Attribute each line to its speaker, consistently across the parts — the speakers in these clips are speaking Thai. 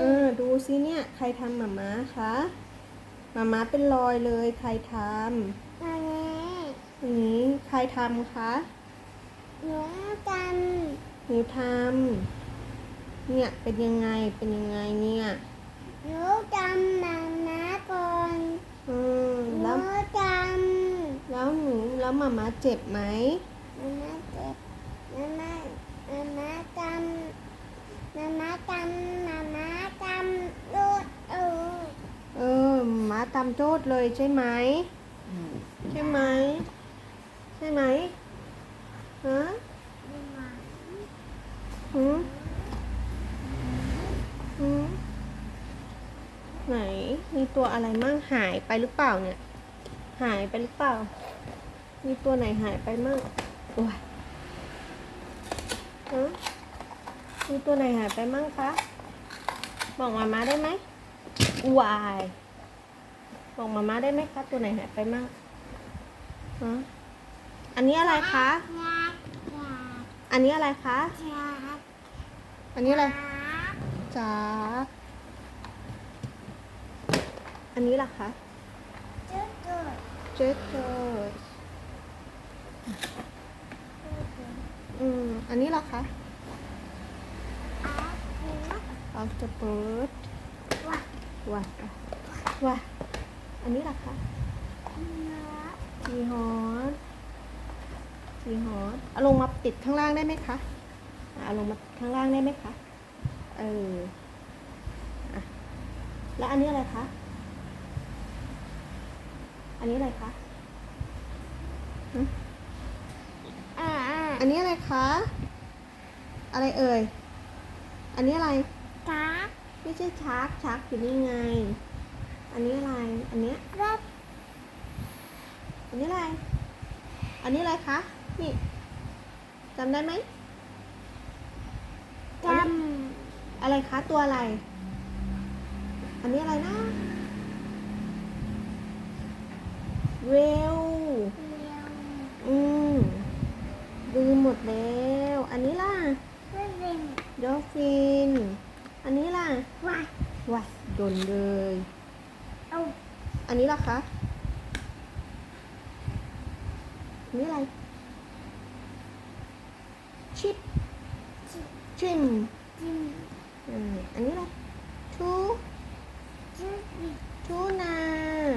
Speaker 1: เออ ดูซิเนี่ย ใครทำหมาม้าคะหมาม้าเป็นรอยเลย ใครท
Speaker 2: มาแม่ำ
Speaker 1: อย่างนี้ใครทำคะ
Speaker 2: หนูจ
Speaker 1: หนูทำเนี่ยเป็นยังไงเป็นยังไงเนี่ยำ
Speaker 2: หนูจำมาม่าก่อน
Speaker 1: อืม
Speaker 2: ห
Speaker 1: แล้ว
Speaker 2: นูจำ
Speaker 1: แล้วหนูแล้วหมาม้าเจ็บไหม
Speaker 2: มาม่าเจ็บมาม่ามาม่าจำมาม่าจำมาม่าจำลูกเออ
Speaker 1: เออ หมาตำโจทย์เลยใช่ไหมใช่ไหมใช่ไหมฮะหืมหืมไหนมีตัวอะไรมั่งหายไปหรือเปล่าเนี่ย หายไปหรือเปล่า มีตัวไหนหายไปมั่งโอ้ยฮะมีตัวไหนหายไปมั่งคะ บอกมามาได้ไหมวาย บอกมาม่าได้ไหมคะ ตัวไหนหายไปมั่งฮะอันนี้อะไรคะ
Speaker 2: รักรัก
Speaker 1: อันนี้อะไรคะ
Speaker 2: รัก
Speaker 1: อันนี้อะไร
Speaker 2: รัก
Speaker 1: จ๋าอันนี้ล่ะคะ
Speaker 2: จุดจุด
Speaker 1: เจเจออืม อันนี้ล่ะคะ
Speaker 2: อาหัว
Speaker 1: ออกจะเปิด
Speaker 2: ว่า
Speaker 1: ว่าว่า อันนี้ล่ะคะ
Speaker 2: เนื้อ
Speaker 1: จีฮอตจีฮอตเอาลงมาติดข้างล่างได้ไหมคะอะเอาลงมาข้างล่างได้ไหมคะเอออะแล้วอันนี้อะไรคะ อันนี้อะไรคะหึ
Speaker 2: อ่าอ่า
Speaker 1: อันนี้อะไรคะ อะไรเอ่ย อันนี้อะไร
Speaker 2: ตา
Speaker 1: ไม่ใช่ชาร์กชาร์กอยู่นี่ไง อันนี้อะไร อันเนี้ย
Speaker 2: รับ
Speaker 1: อันนี้อะไร อันนี้อะไรคะ นี่จำได้ไหม
Speaker 2: จ
Speaker 1: อะไรคะ ตัวอะไร อันนี้อะไรนะเวลำ
Speaker 2: เลี้ยว
Speaker 1: อืมลืมหมดแล้ว อันนี้ล่ะ
Speaker 2: เพื่อนเล่น
Speaker 1: ดอลฟิน อันนี้ล่ะ
Speaker 2: ว่า
Speaker 1: ว้าโดนเลย
Speaker 2: เอา
Speaker 1: อันนี้ล่ะคะอันนี้อะไร ชิปชิม
Speaker 2: จิ้ม
Speaker 1: อืมอันนี้อะไรทู
Speaker 2: จุดอีก
Speaker 1: ทูนา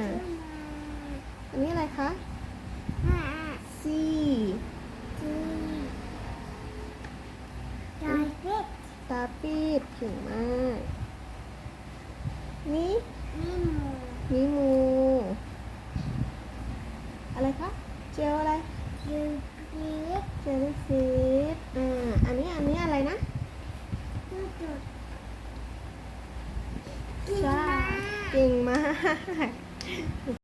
Speaker 2: จุดมา
Speaker 1: อันนี้อะไรคะ
Speaker 2: ห้า
Speaker 1: ซี
Speaker 2: จุดลายเป็ด
Speaker 1: ตาปีดเก่งมาก นี่
Speaker 2: นี่หมู
Speaker 1: มีมูอะไรคะ เจลอะไร
Speaker 2: จุดปีก
Speaker 1: เจลฟิชอ่า อันนี้อันนี้อะไรนะ
Speaker 2: จุดจุดกิน
Speaker 1: ใช่
Speaker 2: มา
Speaker 1: เก่งมาก